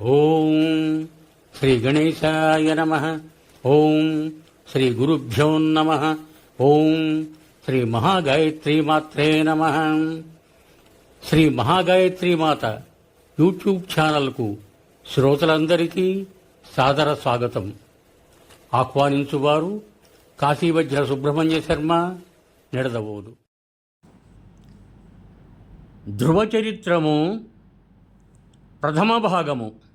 ఓం శ్రీ గణేశాయ నమ. ఓం శ్రీ గురుభ్యో నమ. ఓం శ్రీ మహాగాయత్రి మాత్రే నమ. శ్రీ మహాగాయత్రి మాత యూట్యూబ్ ఛానల్కు శ్రోతలందరికీ సాదర స్వాగతం. ఆహ్వానించువారు కాశీవజ్ర సుబ్రహ్మణ్య శర్మ నిడదవోదు. ధ్రువచరిత్రము ప్రథమ భాగము.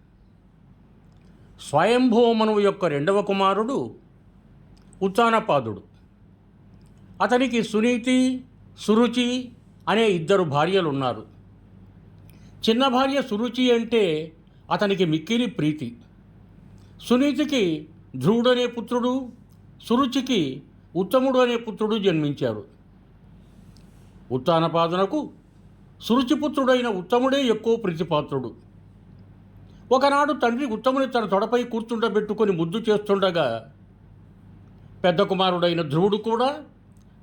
స్వయంభూమనువు యొక్క రెండవ కుమారుడు ఉత్తానపాదుడు అతనికి సునీతి సురుచి అనే ఇద్దరు భార్యలు ఉన్నారు చిన్న భార్య సురుచి అంటే అతనికి మిక్కిలి ప్రీతి. సునీతికి ధ్రువుడనే పుత్రుడు సురుచికి ఉత్తముడు అనే పుత్రుడు జన్మించారు. ఉత్తానపాదునకు సురుచిపుత్రుడైన ఉత్తముడే ఎక్కువ ప్రీతిపాత్రుడు. ఒకనాడు తండ్రి ఉత్తముని తన తొడపై కూర్చుండబెట్టుకొని ముద్దు చేస్తుండగా పెద్ద కుమారుడైన ధ్రువుడు కూడా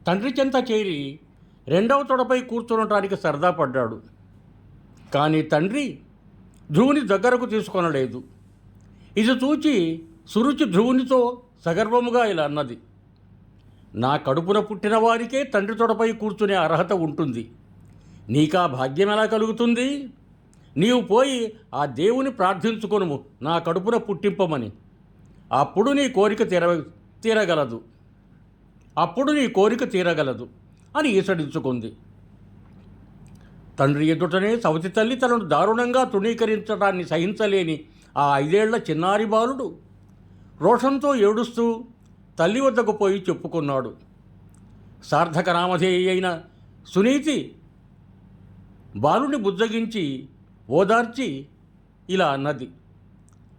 తండ్రి చెంత చేరి రెండవ తొడపై కూర్చునటానికి సరదా పడ్డాడు. కానీ తండ్రి ధ్రువుని దగ్గరకు తీసుకొనలేదు. ఇది చూచి సురుచి ధ్రువునితో సగర్వముగా ఇలా అన్నది నా కడుపున పుట్టిన వారికే తండ్రి తొడపై కూర్చునే అర్హత ఉంటుంది. నీకా భాగ్యం ఎలా కలుగుతుంది? నీవు పోయి ఆ దేవుని ప్రార్థించుకొనుము నా కడుపున పుట్టింపమని. అప్పుడు నీ కోరిక తీర తీరగలదు. అప్పుడు నీ కోరిక తీరగలదు అని ఈసడించుకుంది. తండ్రి ఎదుటనే సవతి తల్లి తనను దారుణంగా తృణీకరించడాన్ని సహించలేని ఆ ఐదేళ్ళ చిన్నారి బాలుడు రోషంతో ఏడుస్తూ తల్లి వద్దకు పోయి చెప్పుకున్నాడు. సార్థక నామధేయ అయిన సునీతి బాలుని బుజ్జగించి ఓదార్చి ఇలా అన్నది.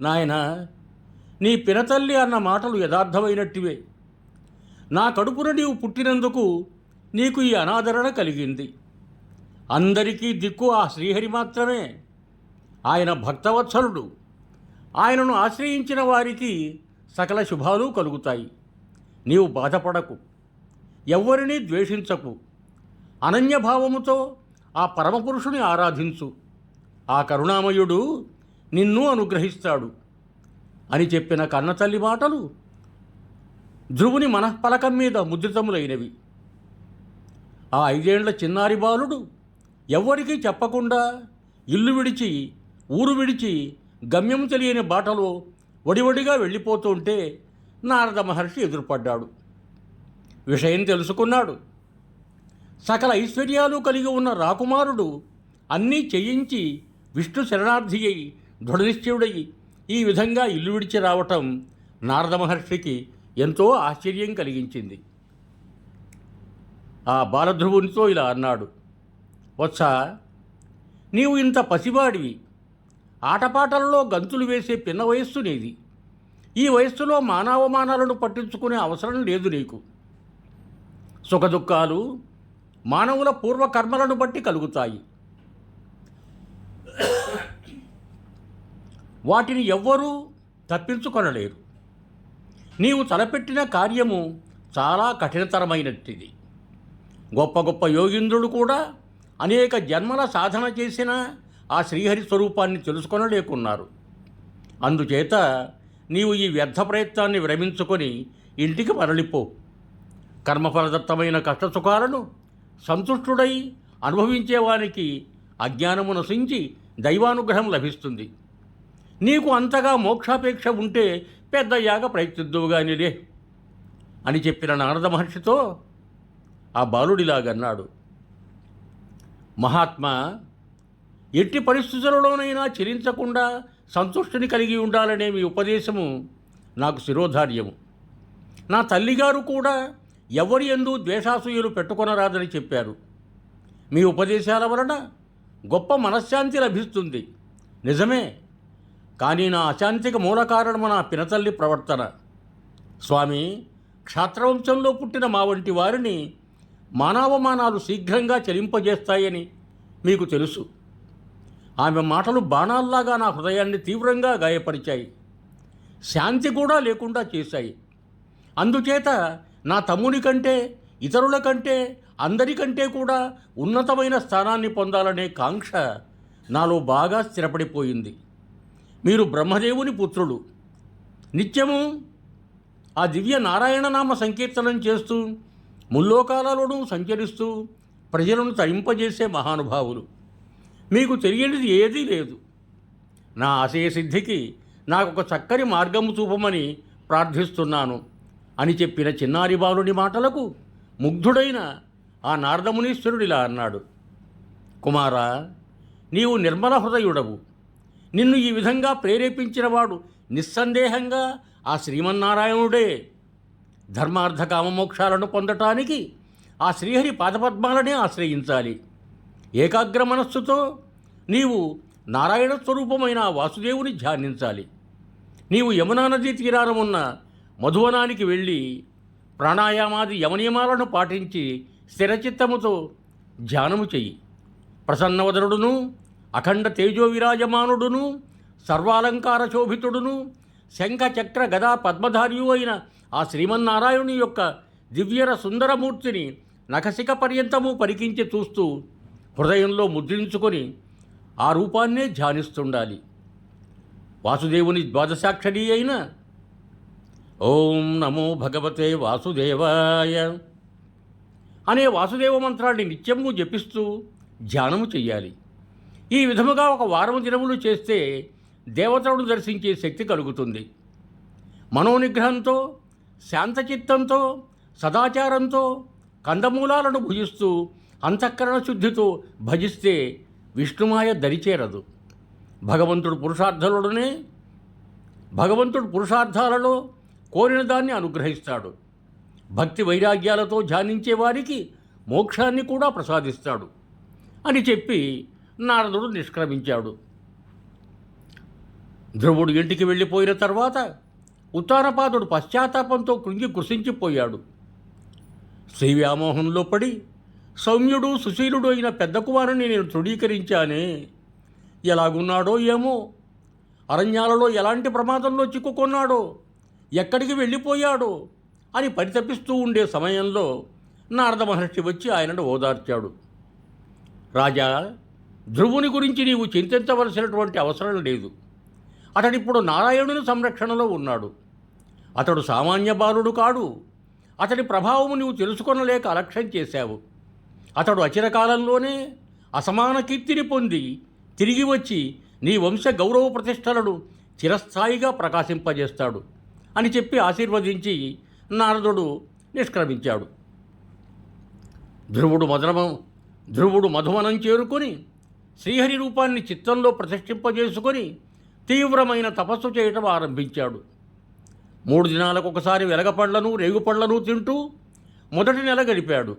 నాయన నీ పినతల్లి అన్న మాటలు యథార్థమైనట్టివే. నా కడుపున నీవు పుట్టినందుకు నీకు ఈ అనాదరణ కలిగింది. అందరికీ దిక్కు ఆ శ్రీహరి మాత్రమే. ఆయన భక్తవత్సలుడు. ఆయనను ఆశ్రయించిన వారికి సకల శుభాలు కలుగుతాయి. నీవు బాధపడకు. ఎవ్వరినీ ద్వేషించకు. అనన్యభావముతో ఆ పరమపురుషుని ఆరాధించు. ఆ కరుణామయుడు నిన్ను అనుగ్రహిస్తాడు అని చెప్పిన కన్నతల్లి మాటలు ధ్రువుని మనఃపలకం మీద ముద్రితములైనవి. ఆ ఐదేండ్ల చిన్నారి బాలుడు ఎవ్వరికీ చెప్పకుండా ఇల్లు విడిచి ఊరు విడిచి గమ్యం తెలియని బాటలో వడివడిగా వెళ్ళిపోతుంటే నారద మహర్షి ఎదురుపడ్డాడు. విషయం తెలుసుకున్నాడు. సకల ఐశ్వర్యాలు కలిగి ఉన్న రాకుమారుడు అన్నీ చేయించి విష్ణు శరణార్థి అయి దృఢనిశ్చయుడయి ఈ విధంగా ఇల్లు విడిచి రావటం నారద మహర్షికి ఎంతో ఆశ్చర్యం కలిగించింది. ఆ బాలధ్రువునితో ఇలా అన్నాడు వత్స నీవు ఇంత పసివాడివి. ఆటపాటలలో గంతులు వేసే పిన్న వయస్సు నీది. ఈ వయస్సులో మానవమానాలను పట్టించుకునే అవసరం లేదు నీకు. సుఖదుఖాలు మానవుల పూర్వకర్మలను బట్టి కలుగుతాయి. వాటిని ఎవ్వరూ తప్పించుకొనలేరు. నీవు తలపెట్టిన కార్యము చాలా కఠినతరమైనట్టిది గొప్ప గొప్ప యోగింద్రుడు కూడా అనేక జన్మల సాధన చేసిన ఆ శ్రీహరి స్వరూపాన్ని తెలుసుకొనలేకున్నారు. అందుచేత నీవు ఈ వ్యర్థ ప్రయత్నాన్ని విరమించుకొని ఇంటికి మరలిపో. కర్మఫలదత్తమైన కష్టసుఖాలను సంతుష్టుడై అనుభవించేవానికి అజ్ఞానము నశించి దైవానుగ్రహం లభిస్తుంది. నీకు అంతగా మోక్షాపేక్ష ఉంటే పెద్దయ్యాక ప్రయత్నిద్దువుగానిలే అని చెప్పిన నారద మహర్షితో ఆ బాలుడిలాగన్నాడు. మహాత్మా ఎట్టి పరిస్థితులలోనైనా చెలించకుండా సంతుష్టిని కలిగి ఉండాలనే మీ ఉపదేశము నాకు శిరోధార్యము. నా తల్లిగారు కూడా ఎవరి ఎందు ద్వేషాసూయులు పెట్టుకొనరాదని చెప్పారు. మీ ఉపదేశాల వలన గొప్ప మనశ్శాంతి లభిస్తుంది. నిజమే. కానీ నా అశాంతికి మూల కారణము నా పినతల్లి ప్రవర్తన. స్వామి క్షాత్రవంశంలో పుట్టిన మా వంటి వారిని మానవమానాలు శీఘ్రంగా చెలింపజేస్తాయని మీకు తెలుసు. ఆమె మాటలు బాణాల్లాగా నా హృదయాన్ని తీవ్రంగా గాయపరిచాయి. శాంతి కూడా లేకుండా చేశాయి. అందుచేత నా తమ్ముని కంటే ఇతరుల కంటే అందరికంటే కూడా ఉన్నతమైన స్థానాన్ని పొందాలనే కాంక్ష నాలో బాగా స్థిరపడిపోయింది. మీరు బ్రహ్మదేవుని పుత్రుడు నిత్యము ఆ దివ్య నారాయణనామ సంకీర్తనం చేస్తూ ముల్లోకాలలోనూ సంచరిస్తూ ప్రజలను తరింపజేసే మహానుభావులు. మీకు తెలియనిది ఏదీ లేదు. నా ఆశయ సిద్ధికి నాకు ఒక చక్కని మార్గము చూపమని ప్రార్థిస్తున్నాను అని చెప్పిన చిన్నారి బాలుని మాటలకు ముగ్ధుడైన ఆ నారదమునీశ్వరుడిలా అన్నాడు. కుమారా నీవు నిర్మల హృదయుడవు. నిన్ను ఈ విధంగా ప్రేరేపించినవాడు నిస్సందేహంగా ఆ శ్రీమన్నారాయణుడే. ధర్మార్థ కామమోక్షాలను పొందటానికి ఆ శ్రీహరి పాదపద్మాలనే ఆశ్రయించాలి. ఏకాగ్ర మనస్సుతో నీవు నారాయణ స్వరూపమైన వాసుదేవుని ధ్యానించాలి. నీవు యమునా నదీ తీరాన ఉన్న మధువనానికి వెళ్ళి ప్రాణాయామాది యమనియమాలను పాటించి స్థిరచిత్తముతో ధ్యానము చెయ్యి. ప్రసన్నవదరుడును అఖండ తేజో విరాజమానుడును సర్వాలంకార శోభితుడును శంఖ చక్ర గదా పద్మధారియు అయిన ఆ శ్రీమన్నారాయణుని యొక్క దివ్యర సుందరమూర్తిని నఖశిక పర్యంతము పరికించి చూస్తూ హృదయంలో ముద్రించుకొని ఆ రూపాన్నే ధ్యానిస్తుండాలి. వాసుదేవుని ద్వాదశాక్షరి అయిన ఓం నమో భగవతే వాసుదేవాయ అనే వాసుదేవ మంత్రాన్ని నిత్యము జపిస్తూ ధ్యానము చెయ్యాలి. ఈ విధముగా ఒక వారం దినములు చేస్తే దేవతలను దర్శించే శక్తి కలుగుతుంది. మనోనిగ్రహంతో శాంతచిత్తంతో సదాచారంతో కందమూలాలను భుజిస్తూ అంతఃకరణ శుద్ధితో భజిస్తే విష్ణుమాయ దరిచేరదు. భగవంతుడు పురుషార్థులనే భగవంతుడు పురుషార్థాలలో కోరిన దాన్ని అనుగ్రహిస్తాడు. భక్తి వైరాగ్యాలతో ధ్యానించే వారికి మోక్షాన్ని కూడా ప్రసాదిస్తాడు అని చెప్పి నారదుడు నిష్క్రమించాడు. ధ్రువుడు ఇంటికి వెళ్ళిపోయిన తర్వాత ఉత్తానపాదుడు పశ్చాత్తాపంతో కృంగి కృషించిపోయాడు శ్రీ వ్యామోహంలో పడి సౌమ్యుడు సుశీలుడు అయిన పెద్ద కుమారుని నేను తృఢీకరించానే ఎలాగున్నాడో ఏమో అరణ్యాలలో ఎలాంటి ప్రమాదంలో చిక్కుకున్నాడో ఎక్కడికి వెళ్ళిపోయాడో అని పరితపిస్తూ ఉండే సమయంలో నారద మహర్షి వచ్చి ఆయనను ఓదార్చాడు. రాజా ధ్రువుని గురించి నీవు చింతించవలసినటువంటి అవసరం లేదు. అతడిప్పుడు నారాయణుని సంరక్షణలో ఉన్నాడు. అతడు సామాన్య బాలుడు కాడు. అతడి ప్రభావము నీవు తెలుసుకొనలేక అలక్ష్యం చేశావు. అతడు అచిరకాలంలోనే అసమాన కీర్తిని పొంది తిరిగి వచ్చి నీ వంశ గౌరవ ప్రతిష్టలను చిరస్థాయిగా ప్రకాశింపజేస్తాడు అని చెప్పి ఆశీర్వదించి నారదుడు నిష్క్రమించాడు. ధ్రువుడు మధురమం ధ్రువుడు మధువనం చేరుకొని శ్రీహరి రూపాన్ని చిత్తంలో ప్రతిష్ఠింపజేసుకొని తీవ్రమైన తపస్సు చేయటం ఆరంభించాడు. మూడు దినాలకు ఒకసారి వెలగపళ్ళను రేగుపళ్ళను తింటూ మొదటి నెల గడిపాడు.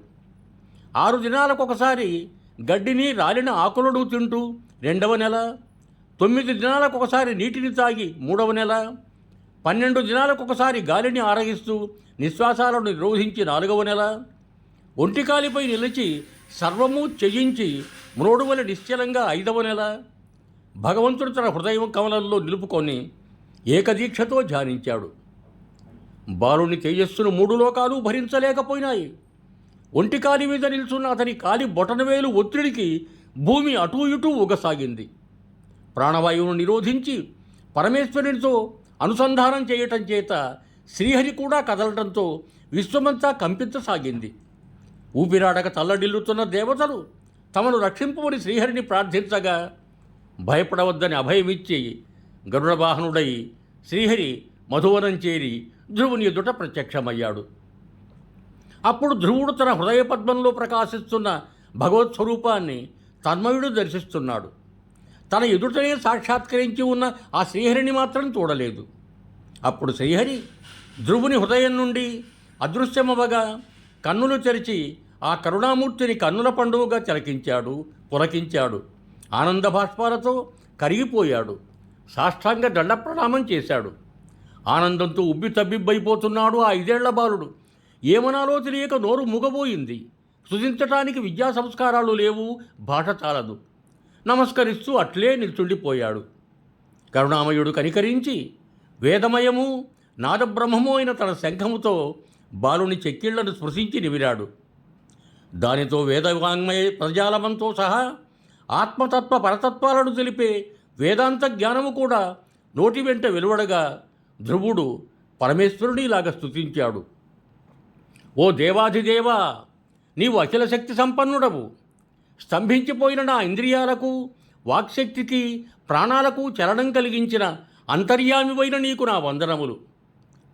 ఆరు దినాలకు ఒకసారి గడ్డిని రాలిన ఆకులను తింటూ రెండవ నెల తొమ్మిది దినాలకు ఒకసారి నీటిని తాగి మూడవ నెల పన్నెండు దినాలకు ఒకసారి గాలిని ఆరగిస్తూ నిశ్వాసాలను నిరోధించి నాలుగవ నెల. ఒంటికాలిపై నిలిచి సర్వము చేయించి మ్రోడువల నిశ్చలంగా ఐదవ నెల. భగవంతుడు తన హృదయం కమలంలో నిలుపుకొని ఏకదీక్షతో ధ్యానించాడు. బాలుని తేజస్సును మూడు లోకాలు భరించలేకపోయినాయి. ఒంటికాలి మీద నిల్చున్న అతని కాలి బొటనవేలు ఒత్తిడికి భూమి అటూ ఇటూ ఊగసాగింది. ప్రాణవాయువును నిరోధించి పరమేశ్వరునితో అనుసంధానం చేయటం చేత శ్రీహరి కూడా కదలటంతో విశ్వమంతా కంపించసాగింది. ఊపిరాడక తల్లడిల్లుతున్న దేవతలు తమను రక్షింపమని శ్రీహరిని ప్రార్థించగా భయపడవద్దని అభయమిచ్చి గరుడవాహనుడై శ్రీహరి మధువనం చేరి ధ్రువుని ఎదుట ప్రత్యక్షమయ్యాడు. అప్పుడు ధ్రువుడు తన హృదయ పద్మంలో ప్రకాశిస్తున్న భగవత్ స్వరూపాన్ని తన్మయుడు దర్శిస్తున్నాడు. తన ఎదుటనే సాక్షాత్కరించి ఉన్న ఆ శ్రీహరిని మాత్రం చూడలేదు. అప్పుడు శ్రీహరి ధ్రువుని హృదయం నుండి అదృశ్యమవగా కన్నులు తెరిచి ఆ కరుణామూర్తిని కన్నుల పండుగగా తిలకించాడు పులకించాడు. ఆనంద భాష్పాలతో కరిగిపోయాడు. సాష్టాంగ దండ ప్రణామం చేశాడు. ఆనందంతో ఉబ్బి తబ్బిబ్బైపోతున్నాడు ఆ ఐదేళ్ళ బాలుడు. ఏమనాలో తెలియక నోరు మూగబోయింది. సృజించటానికి విద్యా సంస్కారాలు లేవు భాష చాలదు. నమస్కరిస్తూ అట్లే నిల్చుండిపోయాడు. కరుణామయుడు కనికరించి వేదమయము నాదబ్రహ్మము అయిన తన శంఖముతో బాలుని చెక్కిళ్ళను స్పృశించి నివిరాడు. దానితో వేదవాంగ్మయ ప్రజాలమంతో సహా ఆత్మతత్వ పరతత్వాలను తెలిపే వేదాంత జ్ఞానము కూడా నోటి వెంట వెలువడగా ధ్రువుడు పరమేశ్వరుడిలాగా స్తుతించాడు. ఓ దేవాధిదేవా నీవు అఖిల శక్తి సంపన్నుడవు. స్తంభించిపోయిన నా ఇంద్రియాలకు వాక్శక్తికి ప్రాణాలకు చలనం కలిగించిన అంతర్యామివైన నీకు నా వందనములు.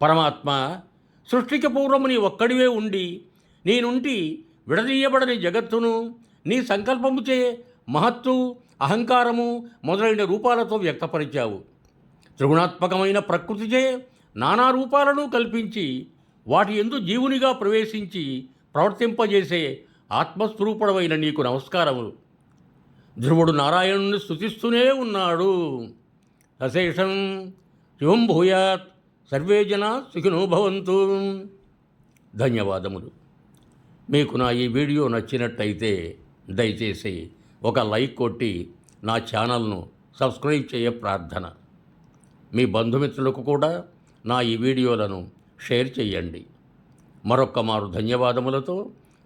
పరమాత్మ సృష్టికి పూర్వము నీ ఒక్కడివే ఉండి నీ నుండి విడదీయబడని జగత్తును నీ సంకల్పముచే మహత్తు అహంకారము మొదలైన రూపాలతో వ్యక్తపరిచావు. త్రిగుణాత్మకమైన ప్రకృతిచే నానా రూపాలను కల్పించి వాటి ఎందు జీవునిగా ప్రవేశించి ప్రవర్తింపజేసే ఆత్మస్వరూపుడమైన నీకు నమస్కారములు ధ్రువుడు నారాయణుని స్థుతిస్తూనే ఉన్నాడు. అశేషం శివం భూయాత్ సర్వే జన సుఖినో భవంతు. ధన్యవాదములు. మీకు నా ఈ వీడియో నచ్చినట్టయితే దయచేసి ఒక లైక్ కొట్టి నా ఛానల్ను సబ్స్క్రైబ్ చేయ ప్రార్థన. మీ బంధుమిత్రులకు కూడా నా ఈ వీడియోలను షేర్ చేయండి. మరొక్క మారు ధన్యవాదములతో